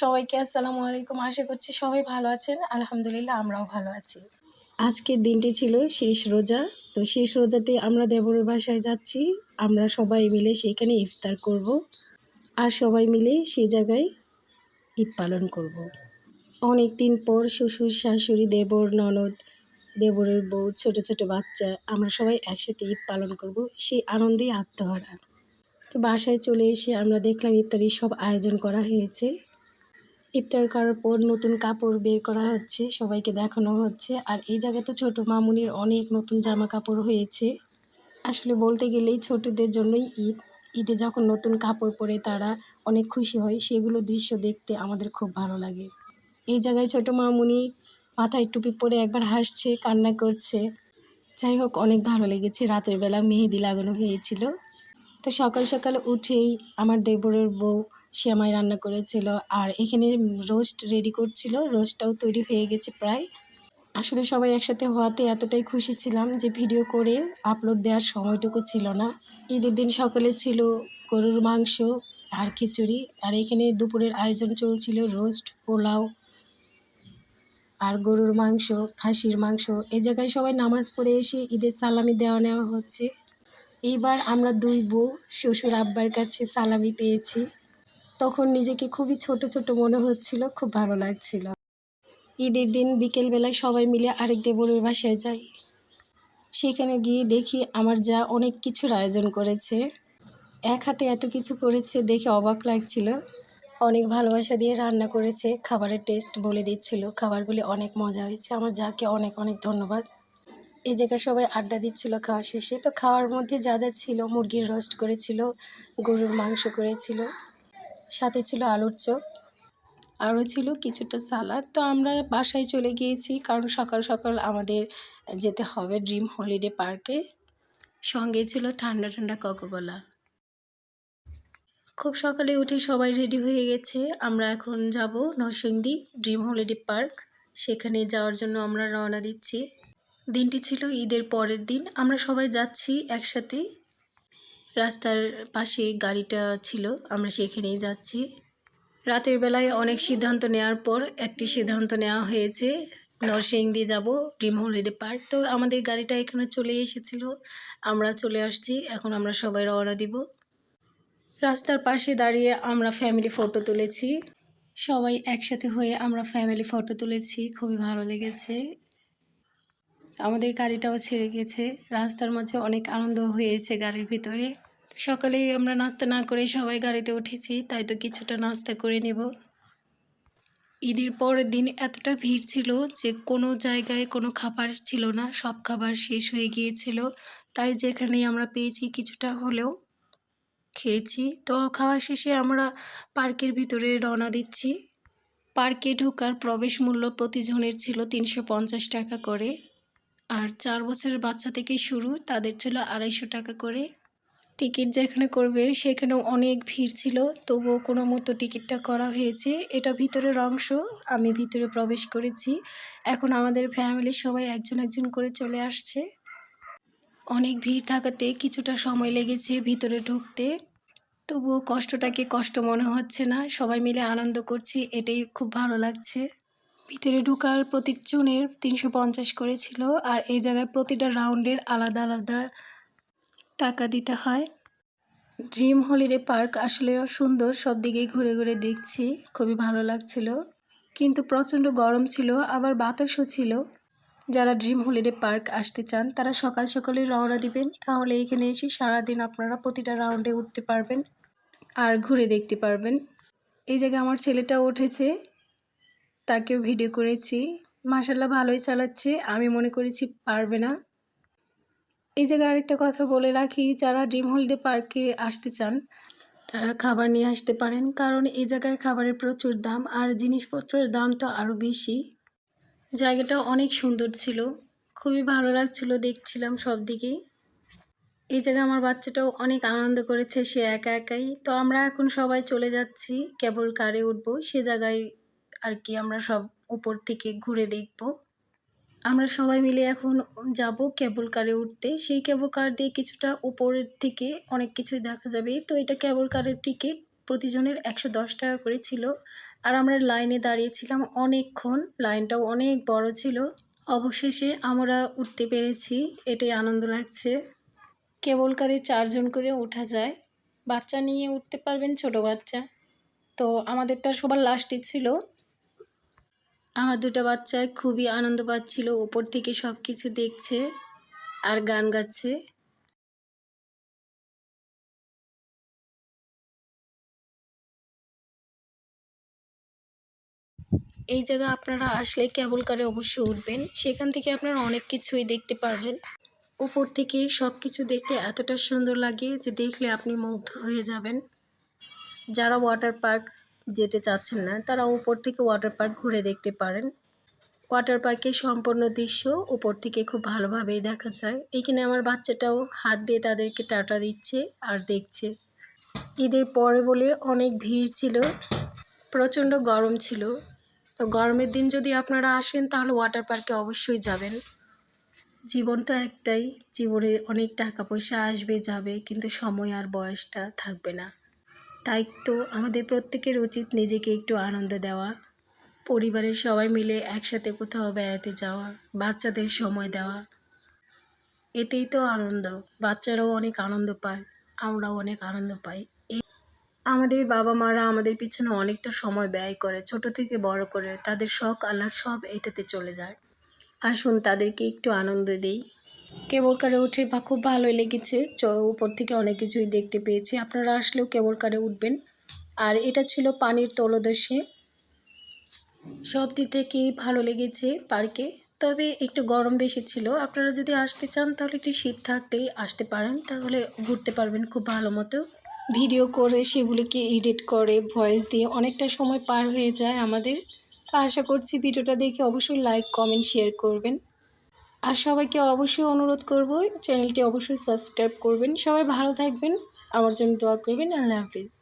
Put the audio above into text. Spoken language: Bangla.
সবাইকে আসসালামু আলাইকুম। আশা করছি সবাই ভালো আছেন। আলহামদুলিল্লাহ আমরাও ভালো আছি। আজকের দিনটি ছিল শেষ রোজা। তো শেষ রোজাতে আমরা দেবরের বাসায় যাচ্ছি। আমরা সবাই মিলে সেখানে ইফতার করব। আর সবাই মিলে সেই জায়গায় ঈদ পালন করব। অনেক দিন পর শ্বশুর, শাশুড়ি, দেবর, ননদ, দেবরের বউ, ছোট ছোট বাচ্চা, আমরা সবাই একসাথে ঈদ পালন করব। সেই আনন্দেই আত্মহারা। তো বাসায় চলে এসে আমরা দেখলাম ইফতারির সব আয়োজন করা হয়েছে। ইফতার করার পর নতুন কাপড় বের করা হচ্ছে, সবাইকে দেখানো হচ্ছে। আর এই জায়গায় তো ছোটো মামুনির অনেক নতুন জামা কাপড় হয়েছে। আসলে বলতে গেলেই ছোটদের জন্যই ঈদ। ঈদে যখন নতুন কাপড় পরে তারা অনেক খুশি হয়, সেগুলো দৃশ্য দেখতে আমাদের খুব ভালো লাগে। এই জায়গায় ছোটো মামুনি মাথায় টুপি পরে একবার হাসছে, কান্না করছে। যাই হোক, অনেক ভালো লেগেছে। রাতের বেলা মেহেদি লাগানো হয়েছিল। তো সকাল সকাল উঠেই আমার দেবরের বউ শ্যামাই রান্না করেছিল। আর এখানে রোস্ট রেডি করছিল রোস্টটাও তৈরি হয়ে গেছে প্রায়। আসলে সবাই একসাথে হওয়াতে এতটাই খুশি ছিলাম যে ভিডিও করে আপলোড দেওয়ার সময়টুকু ছিল না। ঈদের দিন সকালে ছিল গরুর মাংস আর খিচুড়ি। আর এখানে দুপুরের আয়োজন চলছিল রোস্ট পোলাও আর গরুর মাংস, খাসির মাংস। এই জায়গায় সবাই নামাজ পড়ে এসে ঈদের সালামি দেওয়া নেওয়া হচ্ছে। এইবার আমরা দুই বউ, শ্বশুর আব্বার কাছে সালামি পেয়েছি। তখন নিজেকে খুবই ছোট ছোট মনে হচ্ছিল, খুব ভালো লাগছিল। ঈদের দিন বিকেলবেলায় সবাই মিলে আরেক দেবরের বাসায় যাই। সেখানে গিয়ে দেখি আমার যা অনেক কিছুর আয়োজন করেছে। এক হাতে এত কিছু করেছে দেখে অবাক লাগছিল। অনেক ভালোবাসা দিয়ে রান্না করেছে, খাবারের টেস্ট বলে দিচ্ছিল। খাবারগুলি অনেক মজা হয়েছে, আমার যাকে অনেক অনেক ধন্যবাদ। এই জায়গায় সবাই আড্ডা দিচ্ছিল খাওয়া শেষে। তো খাওয়ার মধ্যে যা যা ছিল, মুরগির রোস্ট করেছিল, গরুর মাংস করেছিল। সাথে ছিল আলুর চপ, আরও ছিল কিছুটা সালাদ। তো আমরা বাসায় চলে গিয়েছি, কারণ সকাল সকাল আমাদের যেতে হবে ড্রিম হলিডে পার্কে। সঙ্গে ছিল ঠান্ডা ঠান্ডা কোকোকোলা। খুব সকালে উঠে সবাই রেডি হয়ে গেছে। আমরা এখন যাব নরসিংদী ড্রিম হলিডে পার্ক। সেখানে যাওয়ার জন্য আমরা রওনা দিচ্ছি। দিনটি ছিল ঈদের পরের দিন। আমরা সবাই যাচ্ছি একসাথে। রাস্তার পাশে গাড়িটা ছিল, আমরা সেখানেই যাচ্ছি। রাতের বেলায় অনেক সিদ্ধান্ত নেওয়ার পর একটি সিদ্ধান্ত নেওয়া হয়েছে, নরসিংদী যাব, ড্রিম হলিডে পার্ক। তো আমাদের গাড়িটা এখানে চলে এসেছিল, আমরা চলে আসছি, এখন আমরা সবাই রওনা দিব। রাস্তার পাশে দাঁড়িয়ে আমরা ফ্যামিলি ফটো তুলেছি। সবাই একসাথে হয়ে আমরা ফ্যামিলি ফটো তুলেছি, খুবই ভালো লেগেছে। আমাদের গাড়িটাও ছেড়ে গেছে। রাস্তার মাঝে অনেক আনন্দ হয়েছে গাড়ির ভিতরে। সকালেই আমরা নাস্তা না করে সবাই গাড়িতে উঠেছি, তাই তো কিছুটা নাস্তা করে নেব। ঈদের পরের দিন এতটা ভিড় ছিল যে কোনো জায়গায় কোনো খাবার ছিল না, সব খাবার শেষ হয়ে গিয়েছিল। তাই যেখানেই আমরা পেয়েছি কিছুটা হলেও খেয়েছি। তো খাওয়া শেষে আমরা পার্কের ভিতরে রওনা দিচ্ছি। পার্কে ঢোকার প্রবেশ মূল্য প্রতিজনের ছিল তিনশো পঞ্চাশ টাকা করে। আর চার বছরের বাচ্চা থেকে শুরু, তাদের ছিল আড়াইশো টাকা করে। টিকিট যেখানে করবে সেখানেও অনেক ভিড় ছিল, তবুও কোনো মতো টিকিটটা করা হয়েছে। এটা ভিতরের অংশ, আমি ভিতরে প্রবেশ করেছি। এখন আমাদের ফ্যামিলির সবাই একজন একজন করে চলে আসছে। অনেক ভিড় থাকাতে কিছুটা সময় লেগেছে ভিতরে ঢুকতে। তবুও কষ্টটাকে কষ্ট মনে হচ্ছে না, সবাই মিলে আনন্দ করছি, এটাই খুব ভালো লাগছে। ভিতরে ঢুকার প্রতিজনের তিনশো পঞ্চাশ করেছিল আর এই জায়গায় প্রতিটা রাউন্ডের আলাদা আলাদা টাকা দিতে হয়। ড্রিম হলিডে পার্ক আসলেও সুন্দর, সব দিকেই ঘুরে ঘুরে দেখছি, খুবই ভালো লাগছিল। কিন্তু প্রচণ্ড গরম ছিল, আবার বাতাসও ছিল। যারা ড্রিম হলিডে পার্ক আসতে চান, তারা সকাল সকালে রওনা দিবেন। তাহলে এখানে এসে সারাদিন আপনারা প্রতিটা রাউন্ডে উঠতে পারবেন আর ঘুরে দেখতে পারবেন। এই জায়গায় আমার ছেলেটাও উঠেছে। তাকেও ভিডিও করেছি। মাসাল্লাহ ভালোই চালাচ্ছে, আমি মনে করেছি পারবে না। এই জায়গায় আরেকটা কথা বলে রাখি, যারা ড্রিম হলিডে পার্কে আসতে চান, তারা খাবার নিয়ে আসতে পারেন। কারণ এই জায়গায় খাবারের প্রচুর দাম, আর জিনিসপত্রের দাম তো আরও বেশি। জায়গাটা অনেক সুন্দর ছিল, খুবই ভালো লাগছিল, দেখছিলাম সব দিকেই এই জায়গায় আমার বাচ্চাটাও অনেক আনন্দ করেছে, সে একা একাই। তো আমরা এখন সবাই চলে যাচ্ছি, কেবল কারে উঠবো, সে জায়গায় আর কি আমরা সব উপর থেকে ঘুরে দেখব। আমরা সবাই মিলে এখন যাব কেবল কারে উঠতে। সেই কেবল কার দিয়ে কিছুটা উপরের থেকে অনেক কিছুই দেখা যাবে। তো এটা কেবল কারের টিকিট প্রতিজনের একশো দশ টাকা করে ছিল। আর আমরা লাইনে দাঁড়িয়েছিলাম অনেকক্ষণ। লাইনটাও অনেক বড় ছিল। অবশেষে আমরা উঠতে পেরেছি। এটাই আনন্দ লাগছে। কেবল কারে চারজন করে ওঠা যায়। বাচ্চা নিয়ে উঠতে পারবেন ছোট বাচ্চা। তো আমাদেরটা সবার লাস্টে ছিল। আমার দুটো বাচ্চা খুবই আনন্দ পাচ্ছিল, ওপর থেকে সব কিছু দেখছে আর গান গাচ্ছে। এই জায়গা আপনারা আসলে কেবল কারে অবশ্যই উঠবেন, সেখান থেকে আপনারা অনেক কিছুই দেখতে পারবেন। উপর থেকে সব কিছু দেখতে এতটা সুন্দর লাগে যে দেখলে আপনি মুগ্ধ হয়ে যাবেন। যারা ওয়াটার পার্ক যেতে চাচ্ছেন না, তারা উপর থেকে ওয়াটার পার্ক ঘুরে দেখতে পারেন। ওয়াটার পার্কের সম্পূর্ণ দৃশ্য উপর থেকে খুব ভালোভাবেই দেখা যায়। এখানে আমার বাচ্চাটাও হাত দিয়ে তাদেরকে টাটা দিচ্ছে আর দেখছে। ঈদের পরে বলে অনেক ভিড় ছিল, প্রচণ্ড গরম ছিল। তো গরমের দিন যদি আপনারা আসেন, তাহলে ওয়াটার পার্কে অবশ্যই যাবেন। জীবন তো একটাই, জীবনে অনেক টাকা পয়সা আসবে, যাবে, কিন্তু সময় আর বয়সটা থাকবে না। তাই তো আমাদের প্রত্যেকের উচিত নিজেকে একটু আনন্দ দেওয়া। পরিবারের সবাই মিলে একসাথে কোথাও বেড়াতে যাওয়া, বাচ্চাদের সময় দেওয়া। এতেই তো আনন্দ, বাচ্চারাও অনেক আনন্দ পায়, আমরাও অনেক আনন্দ পাই। আমাদের বাবা মারা আমাদের পিছনে অনেকটা সময় ব্যয় করে, ছোট থেকে বড় করে, তাদের শখ আল্লাহ সব এটাতে চলে যায়। আসুন তাদেরকে একটু আনন্দ দেই। কেবল কারে উঠে বা খুব ভালোই লেগেছে। উপর থেকে অনেক কিছুই দেখতে পেয়েছি। আপনারা আসলেও কেবল কারে উঠবেন। আর এটা ছিল পানির তলদেশে। সব দিক থেকেই ভালো লেগেছে পার্কে? তবে একটু গরম বেশি ছিল। আপনারা যদি আসতে চান, তাহলে একটু শীত থাকলেই আসতে পারেন। তাহলে ঘুরতে পারবেন খুব ভালো মতো। ভিডিও করে সেগুলিকে এডিট করে ভয়েস দিয়ে অনেকটা সময় পার হয়ে যায় আমাদের। তো আশা করছি ভিডিওটা দেখে অবশ্যই লাইক, কমেন্ট, শেয়ার করবেন। আর সবাইকে অবশ্যই অনুরোধ করব, চ্যানেলটি অবশ্যই সাবস্ক্রাইব করবেন। সবাই ভালো থাকবেন, আমার জন্য দোয়া করবেন। আল্লাহ হাফিজ।